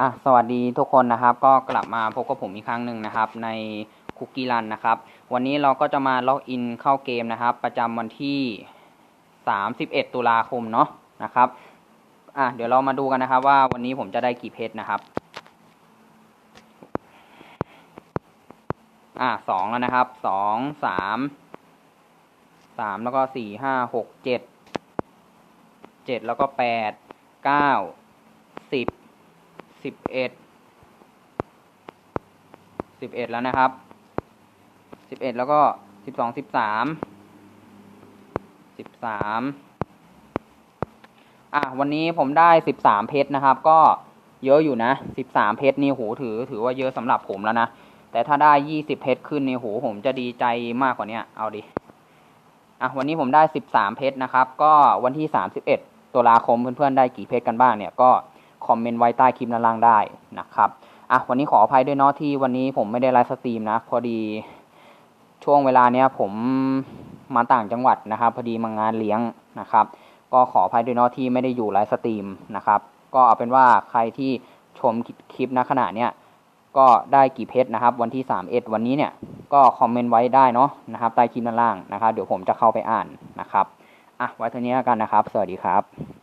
อะสวัสดีทุกคนนะครับ ก็กลับมาพบกับผมอีกครั้งหนึ่งนะครับ ในคุกกี้รันนะครับ วันนี้เราก็จะมาล็อกอินเข้าเกมนะครับ ประจำวันที่ 31 ตุลาคมเนาะนะครับอะเดี๋ยวเรามาดูกันนะครับ ว่าวันนี้ผมจะได้กี่เพชรนะครับอะสองแล้วนะครับสองสามสามแล้วก็สี่ห้าหกเจ็ดเจ็ดแล้วก็แปดเก้าสิบ สิบเอ็ดสิบเอ็ดแล้วนะครับสิบเอ็ดแล้วก็สิบสองสิบสามสิบสามอะวันนี้ผมได้สิบสามเพชรนะครับ ก็เยอะอยู่นะสิบสามเพชรนี่โหถือ ถือว่าเยอะสำหรับผมแล้วนะ แต่ถ้าได้ยี่สิบเพชรขึ้นนี่โหผมจะดีใจมากกว่าเนี้ยเอาดิอะวันนี้ผมได้สิบสามเพชรนะครับ ก็วันที่สามสิบเอ็ดตุลาคมเพื่อนๆได้กี่เพชรกันบ้างเนี่ยก็ คอมเมนต์ไว้ใต้คลิปด้านล่างได้นะครับอะวันนี้ขออภัยด้วยเนาะที่วันนี้ผมไม่ได้ไลฟ์สตรีมนะพอดีช่วงเวลาเนี้ยผมมาต่างจังหวัดนะครับ พอดีมางานเลี้ยงนะครับ ก็ขออภัยด้วยเนาะที่ไม่ได้อยู่ไลฟ์สตรีมนะครับ ก็เอาเป็นว่าใครที่ชมคลิปณขณะเนี้ยก็ได้กี่เพชรนะครับ วันที่ 31 วันนี้เนี่ยก็คอมเมนต์ไว้ได้เนาะนะครับใต้คลิปด้านล่างนะครับ เดี๋ยวผมจะเข้าไปอ่านนะครับอะไว้เท่านี้แล้วกันนะครับ สวัสดีครับ